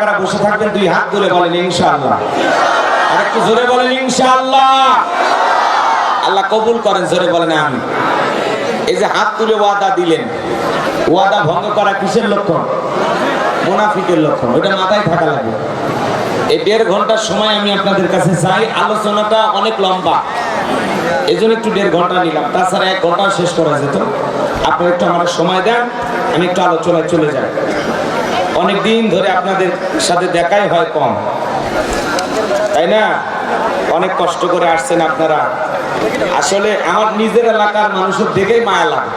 কারা বসে থাকবেন, দুই হাত বলেন ইনশাআল্লাহ। জোরে বলেন ইনশাআল্লাহ। আল্লাহ কবুল করেন, জোরে বলেন আমি এই যে হাত তুলে ওয়াদা দিলেন, ওয়াদা ভঙ্গ করা কিসের লক্ষণ? মুনাফিকের লক্ষণ ওটা মাথায় থাকা লাগে। এই দেড় ঘণ্টার সময় আমি আপনাদের কাছে চাই, আলোচনাটা অনেক লম্বা। এই জন্য একটু দেড় ঘণ্টা নিলাম, তাছাড়া এক ঘণ্টা শেষ করা যেত। আপনি একটু আমার সময় দেন, আমি একটু আলোচনায় চলে যাই। অনেক দিন ধরে আপনাদের সাথে দেখাই হয় কম। তাই না? অনেক কষ্ট করে আসছেন আপনারা। আসলে আমার নিজের এলাকার মানুষের দেখেই মায়া লাগে।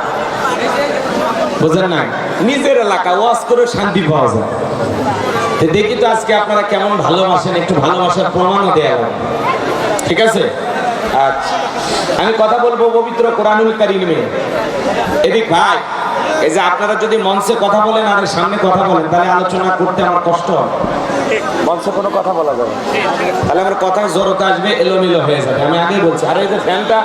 বুঝেন না নিজের এলাকা, ওয়াজ করে শান্তি পাওয়া যায়। তো দেখি তো আজকে আপনারা কেমন ভালোবাসেন, একটু ভালোবাসার প্রমাণও দেয়া ঠিক আছে? আচ্ছা। আমি কথা বলব পবিত্র কোরআনুল কারিমে। এদিক ভাই। এই যে আপনারা যদি মঞ্চে কথা বলেন আর সামনে কথা বলেন, তাহলে আলোচনা করতে আমার কষ্ট হবে। মঞ্চে কোনো কথা বলা যাবে তাহলে আমার কথা জোরতে আসবে, এলোমেলো হয়ে যাবে। আমি আগেই বলছি, আর এই যে ফ্যানটা,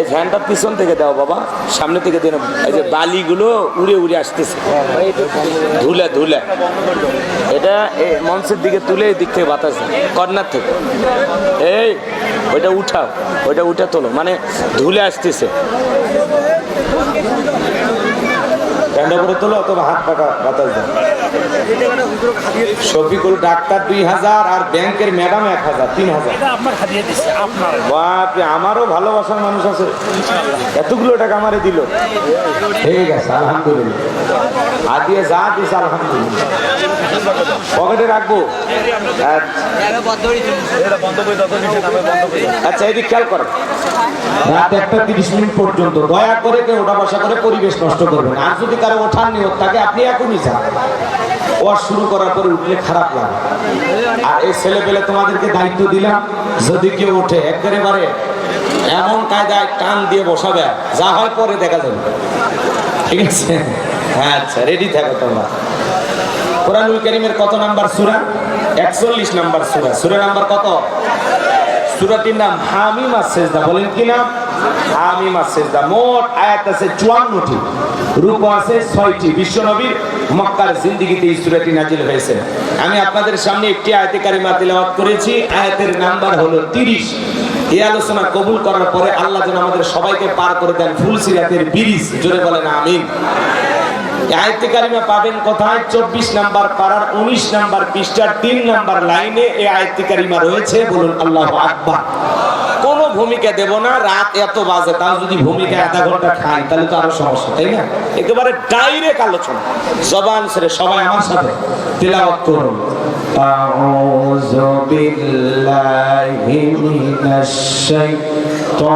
এই ফ্যানটা পিছন থেকে দাও বাবা, সামনে থেকে দিন এই যে বালিগুলো উড়ে উড়ে আসতেছে। ধুলে ধুলে। এটা মঞ্চের দিকে তুলে এই দিক থেকে বাতাস কর্নার থেকে। এই, ওইটা উঠাও, ওইটা উঠে তোলো। মানে ধুলে আসতেছে। করে তোলো অথবা হাত পাকা বাতাস দাও শফিকুল ডাক্তার দুই হাজার আর ব্যাংকের ম্যাডাম এক হাজার তিন হাজার। হাতিয়ে বাপরে আমারও ভালোবাসার মানুষ আছে। এতগুলো টাকা আমারে দিল। ঠিক আছে আলহামদুলিল্লাহ। দিয়ে যা দিস আলহামদুলিল্লাহ। পকেটে রাখব। আচ্ছা। আচ্ছা এদিক খেয়াল করেন। রাত একটা তিরিশ মিনিট পর্যন্ত দয়া করে কেউ ওঠা বসা করে পরিবেশ নষ্ট করবেন আর যদি কারও ওঠার নিয়ত থাকে, আপনি এখনই যান। ওয়াজ শুরু করার পরে উঠলে খারাপ লাগে। আর এই ছেলে পেলে তোমাদেরকে দায়িত্ব দিলাম, যদি কেউ ওঠে, একেবারে এমন কায়দায় টান দিয়ে বসাবে, যা হয় পরে দেখা যাবে। ঠিক আছে? হ্যাঁ আচ্ছা রেডি থাকো তোমরা। কোরআনুল করিমের কত নাম্বার সুরা? একচল্লিশ নাম্বার সুরা। সুরা নাম্বার কত? সুরাটির নাম হামিম সেজদা। বলেন কি নাম? হামিম সেজদা। মোট আয়াত আছে চুয়ান্নটি। রূপ আছে ছয়টি। বিশ্বনবীর মক্কার জিন্দিগিতে এই সুরাটি নাজিল হয়েছে। আমি আপনাদের সামনে একটি আয়াতে কারিমা তেলাওয়াত করেছি। আয়াতের নাম্বার হলো তিরিশ। এই আলোচনা কবুল করার পরে আল্লাহ যেন আমাদের সবাইকে পার করে দেন ফুল সিরাতের বিরিজ। জোরে বলেন আমিন। আয়তে কারিমা পাবেন কোথায় চব্বিশ নাম্বার পাড়ার উনিশ নাম্বার পৃষ্ঠার তিন নাম্বার লাইনে এই আয়তে কারিমা রয়েছে বলুন আল্লাহ আকবার কোনো ভূমিকা দেব না রাত এত বাজে তাও যদি ভূমিকা আধা ঘন্টা খাই তাহলে তো আরো সমস্যা তাই না একেবারে ডাইরেক্ট আলোচনা জবান ছেড়ে সবাই আমার সাথে তেলাওয়াত করুন أعوذ بالله من الشيطان